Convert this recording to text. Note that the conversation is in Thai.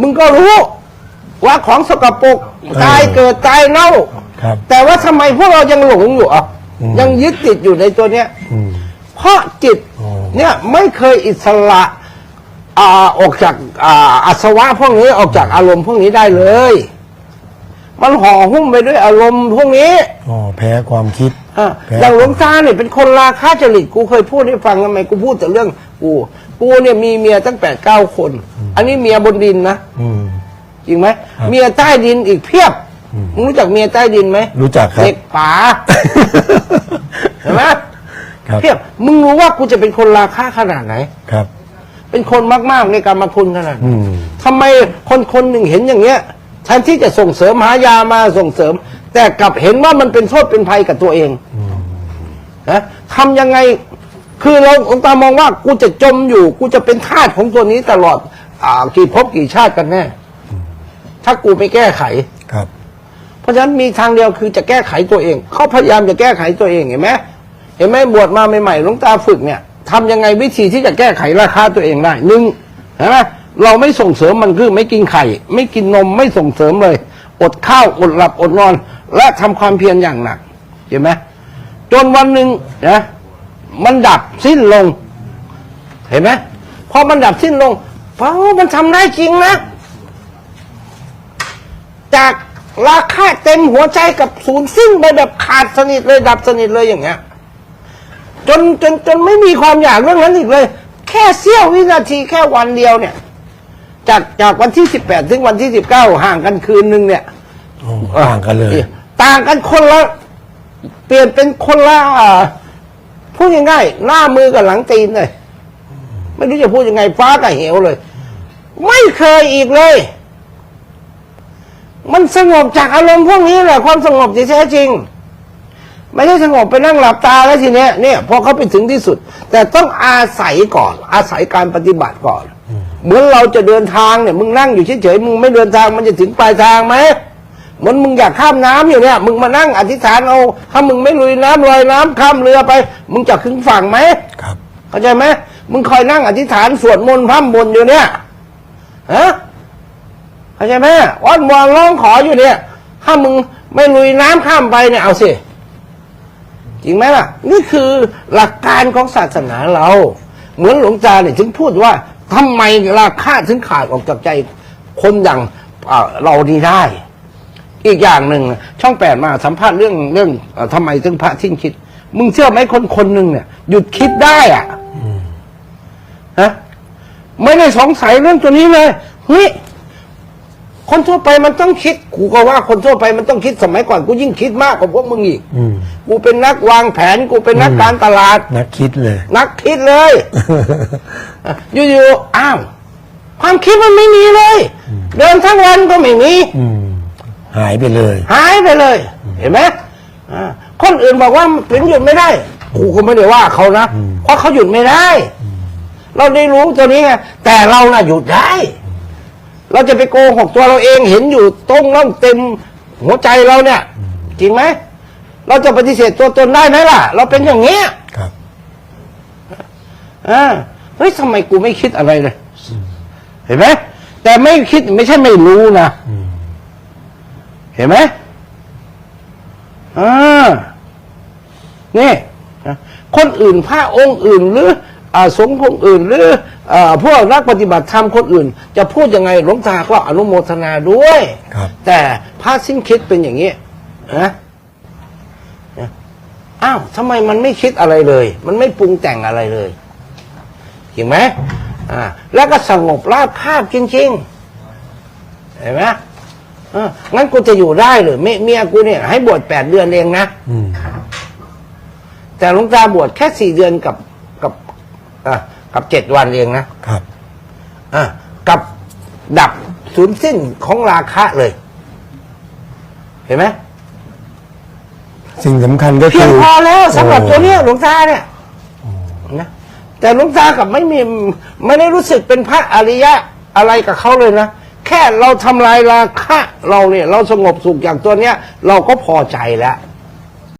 มึงก็รู้ ว่าของสกปรกตายเกิดตายเน่าครับ แต่ว่าทำไมพวกเรายังหลงอยู่อะอืม ยังยึดติดอยู่ในตัวเนี้ย อืม เพราะจิตอ๋อ เนี่ยไม่เคยอิสระอ่าออกจากอ่าอาสวะพวกนี้ออกจากอารมณ์พวกนี้ได้เลย มันห่อหุ้มไปด้วยอารมณ์พวกนี้อ๋อแพ้ความคิด อะแพ้อย่างหลวงตาเนี่ยเป็นคนราคาจริตกูเคยพูดให้ฟังทำไมกูพูดแต่เรื่องกู กูเนี่ยมีเมียตั้งแปดเก้าคน อันนี้เมียบนดินนะอืม จริงไหมครับเมียใต้ดินอีกเพียบอืมมึงรู้จักเมียใต้ดินไหมรู้จักครับ เด็กป๋าเห็นไหมครับเพียบมึงรู้ว่ากูจะเป็นคนราคาขนาดไหน ครับ เป็นคนมาก ๆ ในการมาทุนขนาดไหนอืม ทำไมคนคนหนึ่งเห็นอย่างเงี้ยแทนที่จะส่งเสริมหายามาส่งเสริม แต่กลับเห็นว่ามันเป็นโทษเป็นภัยกับตัวเองนะทำยังไง คือเราหลวงตามองว่ากูจะจมอยู่ กูจะเป็นทาสของตัวนี้ตลอด อ่ากี่ภพกี่ชาติกันแน่ ถ้ากูไม่แก้ไข ครับ เพราะฉะนั้นมีทางเดียวคือจะแก้ไขตัวเอง เขาพยายามจะแก้ไขตัวเองเห็นไหมเห็นไหมบวชมาใหม่ๆหลวงตาฝึกเนี่ยทำยังไงวิธีที่จะแก้ไขราคาตัวเองได้หนึ่งเห็นไหมเราไม่ส่งเสริมมันคือไม่กินไข่ ไม่กินนมไม่ส่งเสริมเลย อดข้าวอดหลับอดนอน และทำความเพียรอย่างหนักเห็นไหมจนวันหนึ่งนะ มันดับสิ้นลง เห็นไหมพอมันดับสิ้นลงเพราะมันทำได้จริงนะ จากราคาเต็มหัวใจกับศูนย์สิ้นไปแบบขาดสนิทเลยดับสนิทเลยอย่างเงี้ยจนจนจนไม่มีความอยากเรื่องนั้นอีกเลย แค่เสี้ยววินาทีแค่วันเดียวเนี่ย จากจากวันที่สิบแปดถึงวันที่สิบเก้าห่างกันคืนหนึ่งเนี่ยอ๋อต่างกันเลย ต่างกันคนละ เปลี่ยนเป็นคนละอ่า พูดง่ายๆหน้ามือกับหลังตีนเลย ไม่รู้จะพูดยังไง ฟ้ากับเหวเลย ไม่เคยอีกเลย มันสงบจากอารมณ์พวกนี้แหละความสงบที่แท้จริง ไม่ใช่สงบไปนั่งหลับตาแล้วทีเนี้ยเนี่ยพอเขาไปถึงที่สุด แต่ต้องอาศัยก่อน อาศัยการปฏิบัติก่อน เหมือนเราจะเดินทางเนี่ย มึงนั่งอยู่เฉยๆมึงไม่เดินทางมันจะถึงปลายทางไหม มือนมึงอยากข้ามน้ำอยู่เนี่ย มึงมานั่งอธิษฐานเอาถ้ามึงไม่ลุยน้ำลอยน้ำข้ามเรือไป มึงจะถึงฝั่งไหมครับเข้าใจไหมมึงคอยนั่งอธิษฐานสวดมนต์พร่ำบนอยู่เนี่ยฮะเข้าใจไหมอ้อนวอนร้องขออยู่เนี่ย ถ้ามึงไม่ลุยน้ำข้ามไปเนี่ยเอาสิจริงไหมล่ะ นี่คือหลักการของศาสนาเรา เหมือนหลวงตาเนี่ยถึงพูดว่าทำไมราคาถึงขาดออกจากใจคนอย่างอ่าเรานี่ได้ อีกอย่างหนึ่งช่องแปดมาสัมภาษณ์เรื่องเรื่องเอ่อทำไมถึงพระทิ้งคิด มึงเชื่อไหมคนคนหนึ่งเนี่ย หยุดคิดได้อะฮะไม่ได้สงสัยเรื่องตัวนี้เลยเฮ้ยคนทั่วไปมันต้องคิด กูก็ว่าคนทั่วไปมันต้องคิดสมัยก่อนกูยิ่งคิดมากกว่าพวกมึงอีกอืมกูเป็นนักวางแผน กูเป็นนักการตลาด นักคิดเลย นักคิดเลยอยู่ๆอ้าวความคิดมันไม่มีเลย เดินทั้งวันก็ไม่มีอืม หายไปเลย หายไปเลย เห็นไหมอ่าคนอื่นบอกว่าถึงหยุดไม่ได้กูก็ไม่ได้ว่าเขานะอืมเพราะเขาหยุดไม่ได้ เราได้รู้ตัวนี้ไงแต่เราน่ะหยุดได้ เราจะไปโกหกตัวเราเองเห็นอยู่ตรงน่องเต็มหัวใจเราเนี่ย จริงไหมเราจะปฏิเสธตัวตนได้ไหมล่ะ เราเป็นอย่างเงี้ยครับอ่าเฮ้ยทำไมกูไม่คิดอะไรเลย เห็นไหมแต่ไม่คิดไม่ใช่ไม่รู้นะอืม เห็นไหมอ่านี่นะคนอื่นพระองค์อื่นหรืออาสงฆ์องค์อื่น หรืออาพวกนักปฏิบัติธรรมคนอื่น จะพูดยังไงหลวงตาก็อนุโมทนาด้วยครับแต่พระสิ้นคิดเป็นอย่างนี้นะนะอ้าวทำไมมันไม่คิดอะไรเลย มันไม่ปรุงแต่งอะไรเลยเห็นไหมอ่าแล้วก็สงบราบคาบจริงๆเห็นไหม เอองั้นกูจะอยู่ได้หรือเมียเมียกูเนี่ย ให้บวชแปดเดือนเองนะอืมแต่หลวงตาบวชแค่สี่เดือนกับกับอ่ากับเจ็ดวันเองนะครับ อ่ากับดับสูญสิ้นของราคะเลย เห็นไหมสิ่งสำคัญก็เพีคืยงอพอแล้วสำหรับโอ้ตัวเนี้ยหลวงตาเนี่ยนะแต่หลวงตากับไม่มีไม่ได้รู้สึกเป็นพระอริยะอะไรกับเขาเลยนะ แค่เราทำลายราคะเราเนี่ย เราสงบสุขอย่างตัวเนี้ย เราก็พอใจแล้ว